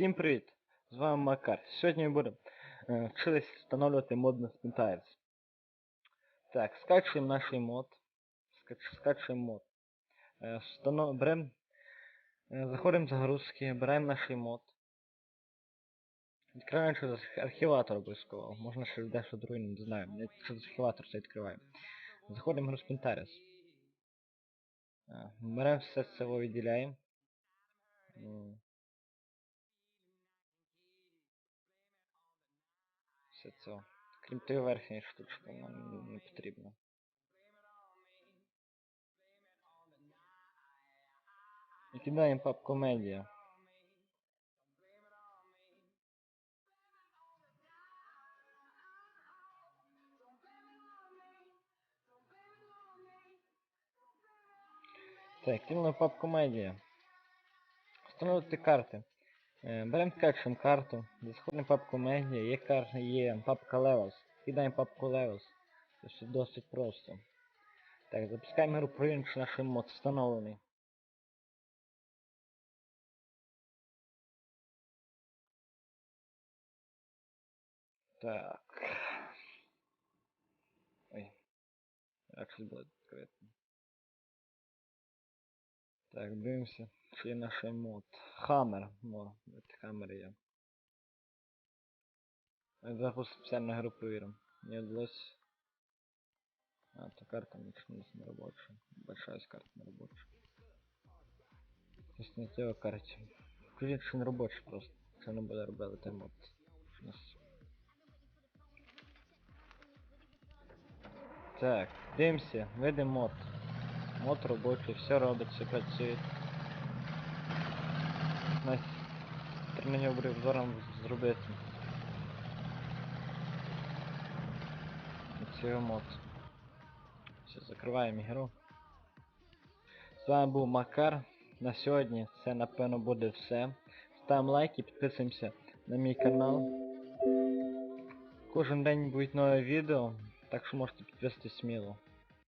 Всім привіт! З вами Макар. Сьогодні ми будемо е, вчитись встановлювати мод на Spintires. Так, скачуємо наш мод. Скач, скачуємо мод. Е, встанов... Берем... Е, заходимо в загрузки, беремо наш мод. Відкриваємо через архіватор обов'язково. Можна ще дещо друге, не знаю. Я через архіватор це відкриваю. Заходимо в гру Spintires. Е, Беремо все це виділяємо. Все це. Крім тієї верхньої штучки нам не потрібно. І кидаємо папку медіа. Так, кинули папку медіа. Встановити карти. Е, Беремо скачуємо карту, заходимо в папку медіа, є карта, є папка Levels. Кидаємо папку Levels. Це досить просто. Так, запускаємо гру провіримо, чи наш мод встановлений. Так. Ой. Як щось було відкрито. Так, дивимося, чи наш мод. Хаммер. О, хаммер є. Зараз спеціальну гру провіримо. Не вдалось. А, то карта ничего не рабочая. Большая карта не не цього карті. Включить, що не робочий просто. Це не буде робити мод. Так, дивимося, видимо мод. Мод робочий, все робить, все працює. Тренування обзором зробити. Цього мод. Все, закриваємо ігру. З вами був Макар. На сьогодні це напевно буде все. Ставимо лайки, підписуємося на мій канал. Кожен день будуть нові відео, так що можете підписатись сміло.